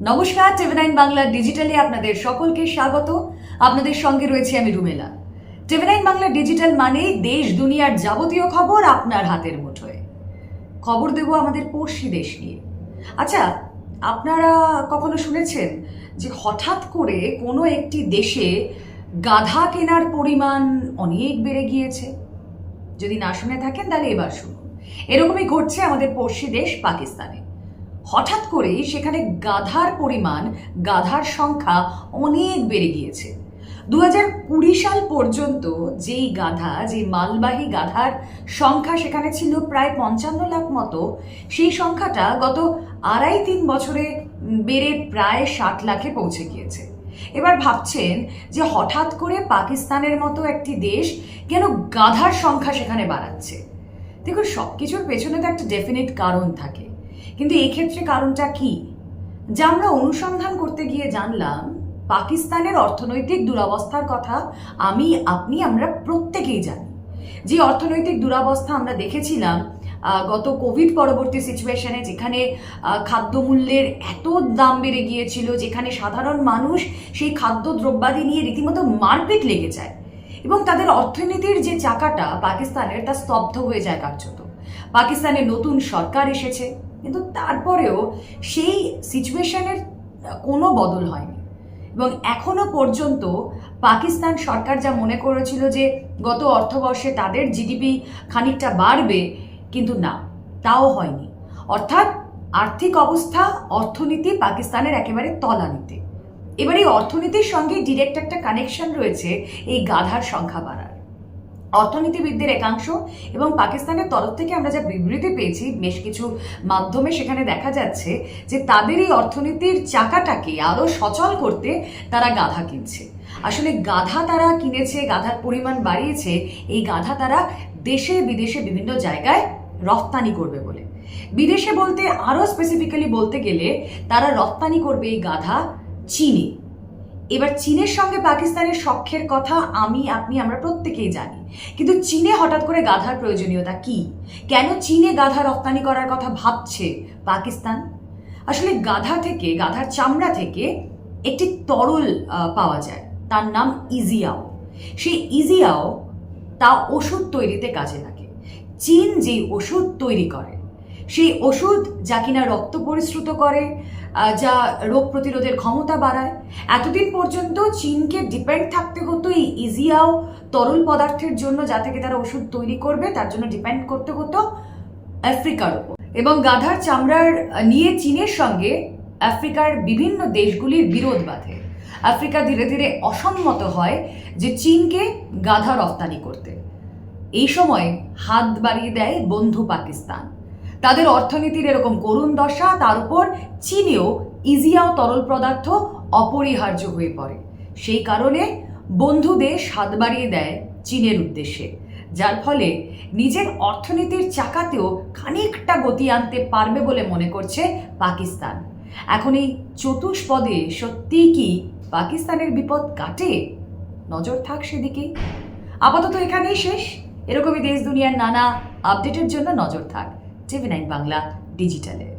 নমস্কার TV nine Bangla ডিজিটালে আপনাদের সকলকে স্বাগত। আপনাদের সঙ্গে রয়েছে আমি Rumela. TV nine Bangla digital মানে দেশ, দুনিয়ার যাবতীয় খবর আপনার হাতের মুঠোয়। খবর দেব আমাদের পড়শি দেশ নিয়ে। আচ্ছা আপনারা কখনো শুনেছেন যে হঠাৎ করে কোনো একটি দেশে গাধা কেনার পরিমাণ অনেক বেড়ে গিয়েছে? যদি না শুনে থাকেন, তাহলে এবার শুনুন। এরকমই ঘটছে আমাদের পড়শি দেশ পাকিস্তানে। হঠাৎ করেই সেখানে গাধার পরিমাণ, গাধার সংখ্যা অনেক বেড়ে গিয়েছে। দু কুড়ি সাল পর্যন্ত যেই গাধা যে মালবাহী গাধার সংখ্যা সেখানে ছিল প্রায় পঞ্চান্ন লাখ মতো, সেই সংখ্যাটা গত আড়াই তিন বছরে বেড়ে প্রায় ষাট লাখে পৌঁছে গিয়েছে। এবার ভাবছেন যে হঠাৎ করে পাকিস্তানের মতো একটি দেশ কেন গাধার সংখ্যা সেখানে বাড়াচ্ছে? দেখুন সব কিছুর পেছনে তো একটা ডেফিনেট কারণ থাকে। কিন্তু এক্ষেত্রে কারণটা কি? যা আমরা অনুসন্ধান করতে গিয়ে জানলাম, পাকিস্তানের অর্থনৈতিক দুরবস্থার কথা আমি, আপনি, আমরা প্রত্যেকেই জানি। যে অর্থনৈতিক দুরবস্থা আমরা দেখেছিলাম গত কোভিড পরবর্তী সিচুয়েশনে যেখানে খাদ্যমূল্যের এত দাম বেড়ে গিয়েছিল, যেখানে সাধারণ মানুষ সেই খাদ্য দ্রব্যাদি নিয়ে রীতিমতো মারপিট লেগে যায়। এবং তাদের অর্থনীতির যে চাকাটা পাকিস্তানের তা স্তব্ধ হয়ে যায় কার্যত। পাকিস্তানে নতুন সরকার এসেছে। কিন্তু তারপরেও সেই সিচুয়েশনের কোনো বদল হয়নি। এবং এখনও পর্যন্ত পাকিস্তান সরকার যা মনে করেছিল যে গত অর্থবর্ষে তাদের জিডিপি খানিকটা বাড়বে, কিন্তু না, তাও হয়নি। অর্থাৎ আর্থিক অবস্থা, অর্থনীতি পাকিস্তানের একেবারে তলানিতে। এবার এই অর্থনীতির সঙ্গে ডিরেক্ট একটা কানেকশন রয়েছে এই গাধার সংখ্যা বাড়ার। অর্থনীতিবিদদের একাংশ এবং পাকিস্তানের তরফ থেকে আমরা যা বিবৃতি পেয়েছি, বেশ কিছু মাধ্যমে সেখানে দেখা যাচ্ছে যে তাদের এই অর্থনীতির চাকাটাকে আরও সচল করতে তারা গাধা কিনছে। আসলে গাধা তারা কিনেছে, গাধার পরিমাণ বাড়িয়েছে, এই গাধা তারা দেশে, বিদেশে বিভিন্ন জায়গায় রপ্তানি করবে বলে। বিদেশে বলতে, আরও স্পেসিফিক্যালি বলতে গেলে, তারা রপ্তানি করবে এই গাধা চীনে। এবার চীনের সঙ্গে পাকিস্তানের সখ্যের কথা আমি, আপনি, আমরা প্রত্যেকেই জানি। কিন্তু চীনে হঠাৎ করে গাধার প্রয়োজনীয়তা কি? কেন চীনে গাধা রপ্তানি করার কথা ভাবছে পাকিস্তান? আসলে গাধা থেকে, গাধার চামড়া থেকে একটি তরল পাওয়া যায়। তার নাম ইজিয়াও। সেই ইজিয়াও তা ওষুধ তৈরিতে কাজে লাগে। চীন যে ওষুধ তৈরি করে সেই ওষুধ যা কিনা রক্ত পরিশ্রুত করে যা রোগ প্রতিরোধের ক্ষমতা বাড়ায়। এতদিন পর্যন্ত চীনকে ডিপেন্ড থাকতে হতো এই ইজিয়াও তরল পদার্থের জন্য যা থেকে তারা ওষুধ তৈরি করবে, তার জন্য ডিপেন্ড করতে হতো আফ্রিকার উপর এবং গাধার চামড়ার নিয়ে চীনের সঙ্গে আফ্রিকার বিভিন্ন দেশগুলির বিরোধ বাঁধে। আফ্রিকা ধীরে ধীরে অসম্মত হয় যে চীনকে গাধা রপ্তানি করতে। এই সময় হাত বাড়িয়ে দেয় বন্ধু পাকিস্তান। তাদের অর্থনীতির এরকম করুণ দশা, তার উপর চীনেও ইজিয়াও তরল পদার্থ অপরিহার্য হয়ে পড়ে। সেই কারণে বন্ধু দেশ হাত বাড়িয়ে দেয় চীনের উদ্দেশ্যে, যার ফলে নিজের অর্থনীতির চাকাতেও খানিকটা গতি আনতে পারবে বলে মনে করছে পাকিস্তান। এখন এই চতুষ্পদে সত্যিই কি পাকিস্তানের বিপদ কাটে? নজর থাক সেদিকেই আপাতত এখানেই শেষ। এরকমই দেশ দুনিয়ার নানা আপডেটের জন্য নজর থাক। TV nine Bangla ডিজিটালে।